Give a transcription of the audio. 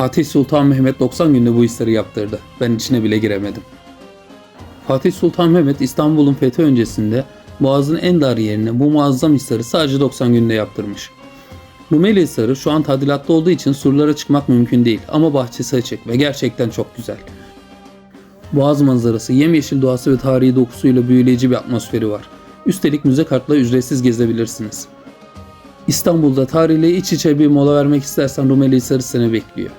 Fatih Sultan Mehmet 90 günde bu işleri yaptırdı. Ben içine bile giremedim. Fatih Sultan Mehmet İstanbul'un fethi öncesinde Boğaz'ın en dar yerine bu muazzam hisarı sadece 90 günde yaptırmış. Rumeli Hisarı şu an tadilatta olduğu için surlara çıkmak mümkün değil ama bahçesi açık ve gerçekten çok güzel. Boğaz manzarası, yemyeşil doğası ve tarihi dokusuyla büyüleyici bir atmosferi var. Üstelik müze kartla ücretsiz gezebilirsiniz. İstanbul'da tarihle iç içe bir mola vermek istersen Rumeli Hisarı seni bekliyor.